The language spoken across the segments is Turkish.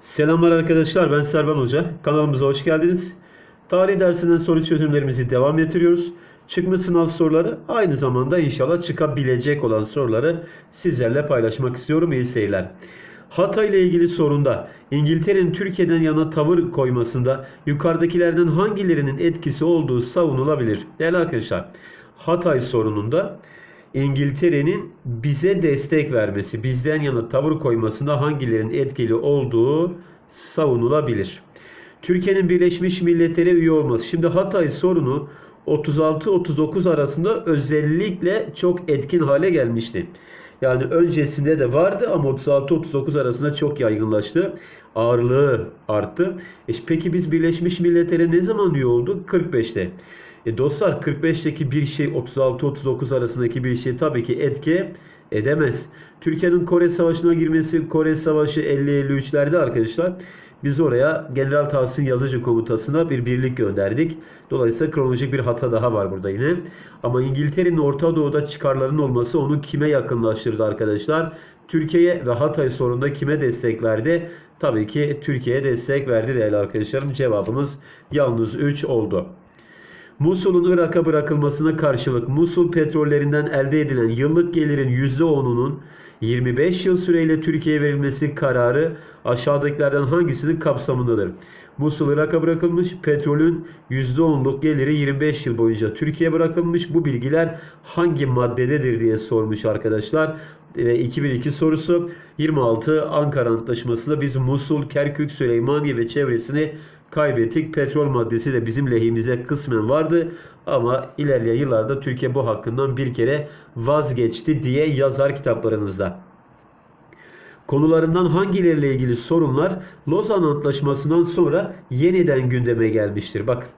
Selamlar arkadaşlar ben Servan Hoca. Kanalımıza hoş geldiniz. Tarih dersinden soru çözümlerimizi devam ettiriyoruz. Çıkmış sınav soruları aynı zamanda inşallah çıkabilecek olan soruları sizlerle paylaşmak istiyorum. İyi seyirler. Hatay ile ilgili sorunda İngiltere'nin Türkiye'den yana tavır koymasında yukarıdakilerden hangilerinin etkisi olduğu savunulabilir? Değerli arkadaşlar Hatay sorununda İngiltere'nin bize destek vermesi, bizden yana tavır koymasında hangilerinin etkili olduğu savunulabilir. Türkiye'nin Birleşmiş Milletler'e üye olması. Şimdi Hatay sorunu 36-39 arasında özellikle çok etkin hale gelmişti. Yani öncesinde de vardı ama 36-39 arasında çok yaygınlaştı. Ağırlığı arttı. E peki biz Birleşmiş Milletler'e ne zaman üye olduk? 45'te. E dostlar 45'teki bir şey 36-39 arasındaki bir şey tabii ki etki edemez. Türkiye'nin Kore Savaşı'na girmesi Kore Savaşı 50-53'lerde arkadaşlar biz oraya General Tahsin Yazıcı komutasına bir birlik gönderdik. Dolayısıyla kronolojik bir hata daha var burada yine. Ama İngiltere'nin Orta Doğu'da çıkarlarının olması onu kime yakınlaştırdı arkadaşlar? Türkiye'ye ve Hatay sorununda kime destek verdi? Tabii ki Türkiye'ye destek verdi değerli arkadaşlarım. Cevabımız yalnız 3 oldu. Musul'un Irak'a bırakılmasına karşılık Musul petrollerinden elde edilen yıllık gelirin %10'unun 25 yıl süreyle Türkiye'ye verilmesi kararı aşağıdakilerden hangisinin kapsamındadır? Musul Irak'a bırakılmış, petrolün %10'luk geliri 25 yıl boyunca Türkiye'ye bırakılmış. Bu bilgiler hangi maddededir diye sormuş arkadaşlar. Ve 2002 sorusu 26 Ankara Antlaşması'nda biz Musul, Kerkük, Süleymaniye ve çevresini kaybettik. Petrol maddesi de bizim lehimize kısmen vardı ama ilerleyen yıllarda Türkiye bu hakkından bir kere vazgeçti diye yazar kitaplarınızda. Konularından hangileriyle ilgili sorunlar Lozan Antlaşması'ndan sonra yeniden gündeme gelmiştir. Bakın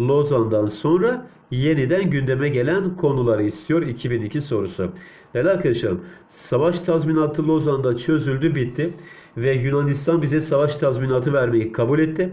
Lozan'dan sonra yeniden gündeme gelen konuları istiyor 2002 sorusu. Değerli arkadaşlarım savaş tazminatı Lozan'da çözüldü bitti ve Yunanistan bize savaş tazminatı vermeyi kabul etti.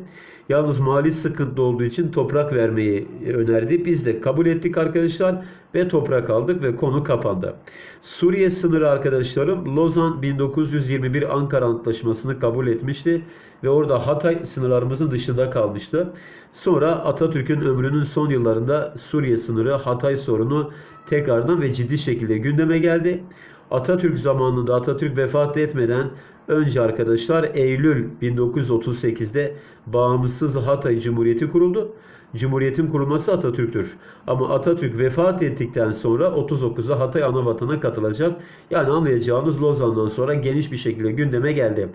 Yalnız mali sıkıntı olduğu için toprak vermeyi önerdi. Biz de kabul ettik arkadaşlar ve toprak aldık ve konu kapandı. Suriye sınırı arkadaşlarım Lozan 1921 Ankara Antlaşması'nı kabul etmişti ve orada Hatay sınırlarımızın dışında kalmıştı. Sonra Atatürk'ün ömrünün son yıllarında Suriye sınırı Hatay sorunu tekrardan ve ciddi şekilde gündeme geldi. Atatürk zamanında Atatürk vefat etmeden önce arkadaşlar Eylül 1938'de bağımsız Hatay Cumhuriyeti kuruldu. Cumhuriyetin kurulması Atatürk'tür. Ama Atatürk vefat ettikten sonra 39'da Hatay Anavatan'a katılacak. Yani anlayacağınız Lozan'dan sonra geniş bir şekilde gündeme geldi.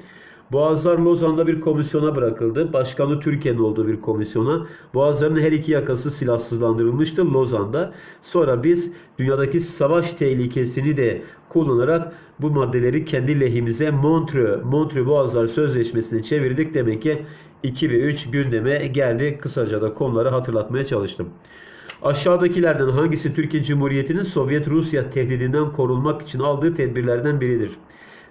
Boğazlar Lozan'da bir komisyona bırakıldı. Başkanı Türkiye'nin olduğu bir komisyona. Boğazların her iki yakası silahsızlandırılmıştı Lozan'da. Sonra biz dünyadaki savaş tehlikesini de kullanarak bu maddeleri kendi lehimize Montreux, Montreux Boğazlar Sözleşmesi'ne çevirdik. Demek ki 2 ve 3 gündeme geldi. Kısaca da konuları hatırlatmaya çalıştım. Aşağıdakilerden hangisi Türkiye Cumhuriyeti'nin Sovyet Rusya tehdidinden korunmak için aldığı tedbirlerden biridir?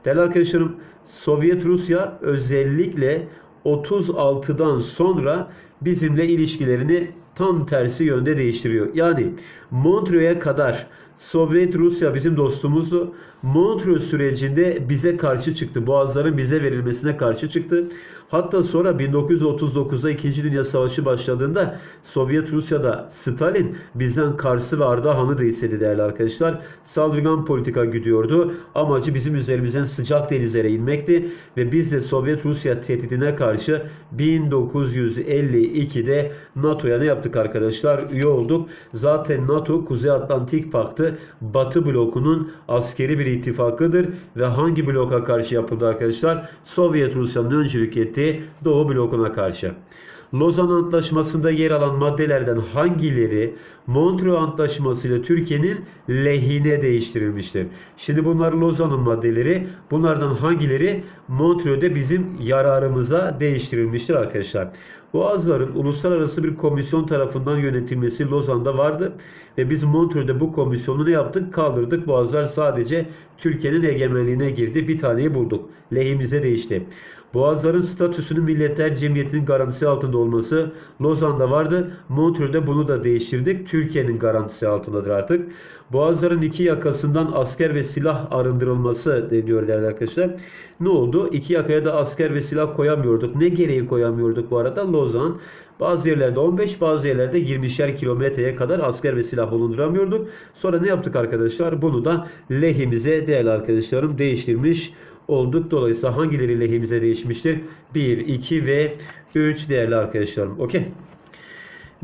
Değerli arkadaşlarım Sovyet Rusya özellikle 36'dan sonra bizimle ilişkilerini tam tersi yönde değiştiriyor. Yani Montreux'e kadar Sovyet Rusya bizim dostumuzdu. Montreux sürecinde bize karşı çıktı. Boğazların bize verilmesine karşı çıktı. Hatta sonra 1939'da 2. Dünya Savaşı başladığında Sovyet Rusya'da Stalin bizden Kars'ı ve Ardahan'ı da istedi değerli arkadaşlar. Saldırgan politika gidiyordu. Amacı bizim üzerimizden sıcak denizlere inmekti ve biz de Sovyet Rusya tehdidine karşı 1952'de NATO'ya ne yaptık arkadaşlar? Üye olduk. Zaten NATO Kuzey Atlantik Paktı Batı blokunun askeri bir ittifakıdır ve hangi bloka karşı yapıldı arkadaşlar? Sovyet Rusya'nın öncülük ettiği Doğu blokuna karşı. Lozan Antlaşması'nda yer alan maddelerden hangileri Montreux Antlaşması ile Türkiye'nin lehine değiştirilmiştir? Şimdi bunlar Lozan'ın maddeleri. Bunlardan hangileri Montreux'de bizim yararımıza değiştirilmiştir arkadaşlar? Boğazların uluslararası bir komisyon tarafından yönetilmesi Lozan'da vardı ve biz Montreux'de bu komisyonu ne yaptık? Kaldırdık. Boğazlar sadece Türkiye'nin egemenliğine girdi. Bir taneyi bulduk. Lehimize değişti. Boğazların statüsünün Milletler Cemiyeti'nin garantisi altında olması Lozan'da vardı. Montreux'de bunu da değiştirdik. Türkiye'nin garantisi altındadır artık. Boğazların iki yakasından asker ve silah arındırılması de diyor değerli arkadaşlar. Ne oldu? İki yakaya da asker ve silah koyamıyorduk. Ne gereği koyamıyorduk bu arada? Lozan bazı yerlerde 15, bazı yerlerde 20'şer kilometreye kadar asker ve silah bulunduramıyorduk. Sonra ne yaptık arkadaşlar? Bunu da lehimize değerli arkadaşlarım değiştirmiş olduk. Dolayısıyla hangileri lehimize değişmiştir? 1, 2 ve 3 değerli arkadaşlarım. Okey.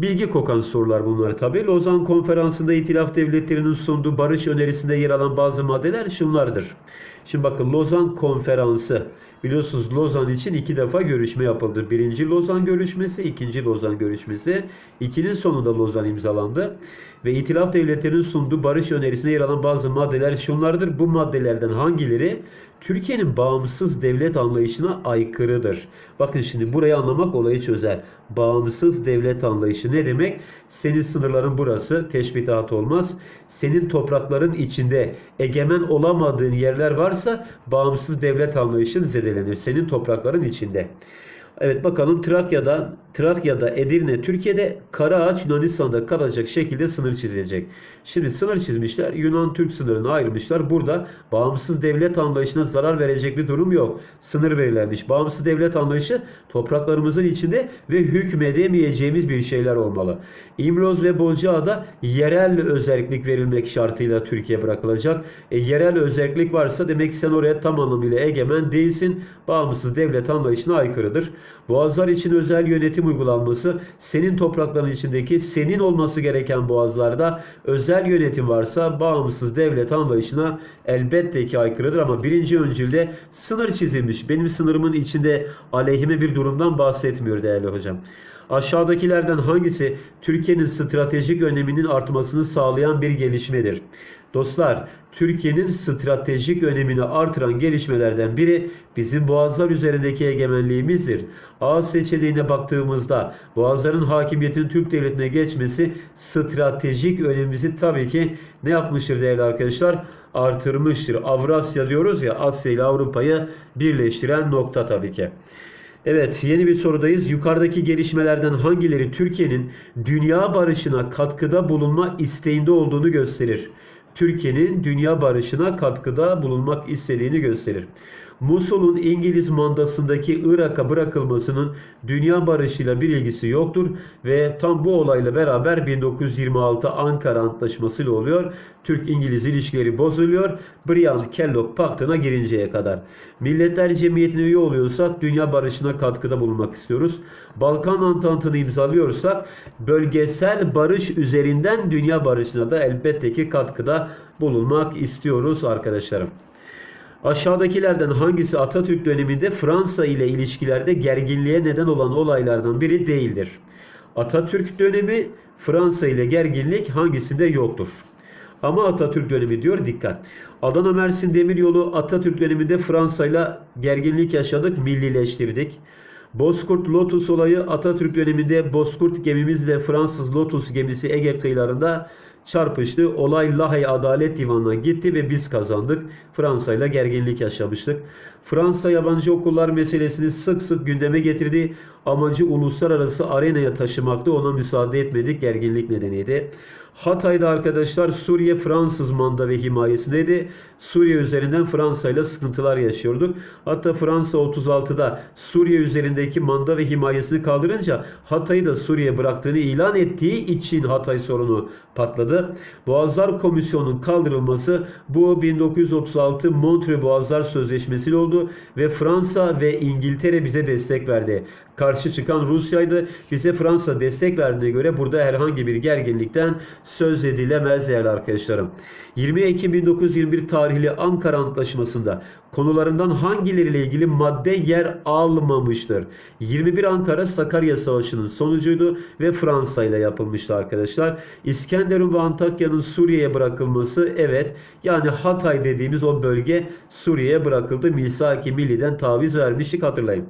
Bilgi kokan sorular bunlar tabi. Lozan Konferansı'nda İtilaf Devletleri'nin sunduğu barış önerisinde yer alan bazı maddeler şunlardır. Şimdi bakın Lozan Konferansı. Biliyorsunuz Lozan için iki defa görüşme yapıldı. Birinci Lozan görüşmesi, ikinci Lozan görüşmesi. İkinin sonunda Lozan imzalandı. Ve İtilaf Devletleri'nin sunduğu barış önerisine yer alan bazı maddeler şunlardır. Bu maddelerden hangileri Türkiye'nin bağımsız devlet anlayışına aykırıdır? Bakın şimdi burayı anlamak olayı çözer. Bağımsız devlet anlayışı ne demek? Senin sınırların burası, teşbihat olmaz. Senin toprakların içinde egemen olamadığın yerler varsa bağımsız devlet anlayışın zedelenir. Senin toprakların içinde. Evet bakalım Trakya'da Trakya'da Edirne Türkiye'de Karaağaç Yunanistan'da kalacak şekilde sınır çizilecek. Şimdi sınır çizmişler. Yunan Türk sınırını ayırmışlar. Burada bağımsız devlet anlayışına zarar verecek bir durum yok. Sınır belirlenmiş. Bağımsız devlet anlayışı topraklarımızın içinde ve hükmedemeyeceğimiz bir şeyler olmalı. İmroz ve Bozcaada yerel özellik verilmek şartıyla Türkiye bırakılacak. E, yerel özellik varsa demek ki sen oraya tam anlamıyla egemen değilsin. Bağımsız devlet anlayışına aykırıdır. Boğazlar için özel yönetim uygulanması senin toprakların içindeki senin olması gereken boğazlarda özel yönetim varsa bağımsız devlet anlayışına elbette ki aykırıdır ama birinci öncülde sınır çizilmiş. Benim sınırımın içinde aleyhime bir durumdan bahsetmiyor değerli hocam. Aşağıdakilerden hangisi Türkiye'nin stratejik öneminin artmasını sağlayan bir gelişmedir? Dostlar, Türkiye'nin stratejik önemini artıran gelişmelerden biri bizim boğazlar üzerindeki egemenliğimizdir. A seçeneğine baktığımızda boğazların hakimiyetinin Türk devletine geçmesi stratejik önemimizi tabii ki ne yapmıştır değerli arkadaşlar? Artırmıştır. Avrasya diyoruz ya Asya ile Avrupa'yı birleştiren nokta tabii ki. Evet yeni bir sorudayız. Yukarıdaki gelişmelerden hangileri Türkiye'nin dünya barışına katkıda bulunma isteğinde olduğunu gösterir? Türkiye'nin dünya barışına katkıda bulunmak istediğini gösterir. Musul'un İngiliz mandasındaki Irak'a bırakılmasının dünya barışıyla bir ilgisi yoktur ve tam bu olayla beraber 1926 Ankara Antlaşması ile oluyor. Türk-İngiliz ilişkileri bozuluyor. Briand-Kellogg Paktı'na girinceye kadar. Milletler Cemiyeti'ne üye oluyorsak dünya barışına katkıda bulunmak istiyoruz. Balkan Antantı'nı imzalıyorsak bölgesel barış üzerinden dünya barışına da elbette ki katkıda bulunmak istiyoruz arkadaşlarım. Aşağıdakilerden hangisi Atatürk döneminde Fransa ile ilişkilerde gerginliğe neden olan olaylardan biri değildir? Atatürk dönemi Fransa ile gerginlik hangisinde yoktur? Ama Atatürk dönemi diyor dikkat. Adana Mersin Demiryolu Atatürk döneminde Fransa ile gerginlik yaşadık, millileştirdik. Bozkurt Lotus olayı Atatürk döneminde Bozkurt gemimizle Fransız Lotus gemisi Ege kıyılarında çarpıştı. Olay Lahey Adalet Divanı'na gitti ve biz kazandık. Fransa ile gerginlik yaşamıştık. Fransa yabancı okullar meselesini sık sık gündeme getirdi. Amacı uluslararası arenaya taşımaktı. Ona müsaade etmedik. Gerginlik nedeniydi. Hatay'da arkadaşlar Suriye Fransız manda ve himayesindeydi. Suriye üzerinden Fransa ile sıkıntılar yaşıyorduk. Hatta Fransa 36'da Suriye üzerindeki manda ve himayesini kaldırınca Hatay'ı da Suriye bıraktığını ilan ettiği için Hatay sorunu patladı. Boğazlar Komisyonu'nun kaldırılması bu 1936 Montreux Boğazlar Sözleşmesi ile oldu ve Fransa ve İngiltere bize destek verdi. Karşı çıkan Rusya'ydı. Bize Fransa destek verdiğine göre burada herhangi bir gerginlikten söz edilemez değerli arkadaşlarım. 20 Ekim 1921 tarihli Ankara Antlaşması'nda konularından hangileriyle ilgili madde yer almamıştır? 21 Ankara Sakarya Savaşı'nın sonucuydu ve Fransa ile yapılmıştı arkadaşlar. İskenderun ve Antakya'nın Suriye'ye bırakılması evet yani Hatay dediğimiz o bölge Suriye'ye bırakıldı. Misaki Milli'den taviz vermiştik hatırlayın.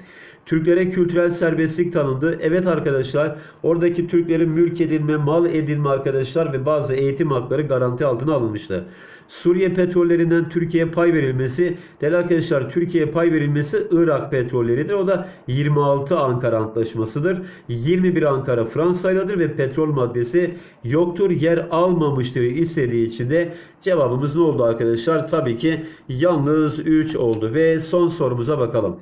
Türklere kültürel serbestlik tanındı. Evet arkadaşlar oradaki Türklerin mülk edilme, mal edilme arkadaşlar ve bazı eğitim hakları garanti altına alınmıştı. Suriye petrollerinden Türkiye'ye pay verilmesi değerli Değerli arkadaşlar Türkiye'ye pay verilmesi Irak petrolleridir. O da 26 Ankara Antlaşması'dır. 21 Ankara Fransa'yladır ve petrol maddesi yoktur. Yer almamıştır istediği için de cevabımız ne oldu arkadaşlar? Tabii ki yalnız 3 oldu. Ve son sorumuza bakalım.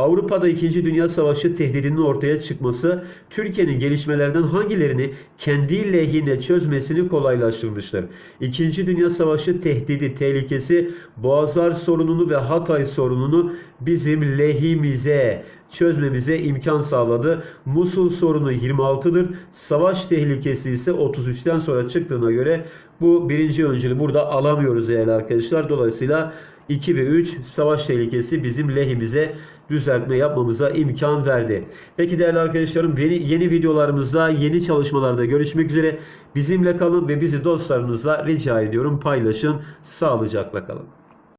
Avrupa'da 2. Dünya Savaşı tehdidinin ortaya çıkması Türkiye'nin gelişmelerden hangilerini kendi lehine çözmesini kolaylaştırmıştır? 2. Dünya Savaşı tehdidi, tehlikesi Boğazlar sorununu ve Hatay sorununu bizim lehimize çözmemize imkan sağladı. Musul sorunu 26'dır. Savaş tehlikesi ise 33'ten sonra çıktığına göre bu birinci öncülü burada alamıyoruz değerli arkadaşlar. Dolayısıyla 2 ve 3 savaş tehlikesi bizim lehimize düzeltme yapmamıza imkan verdi. Peki değerli arkadaşlarım yeni, yeni videolarımızda yeni çalışmalarda görüşmek üzere. Bizimle kalın ve bizi dostlarınızla rica ediyorum paylaşın. Sağlıcakla kalın.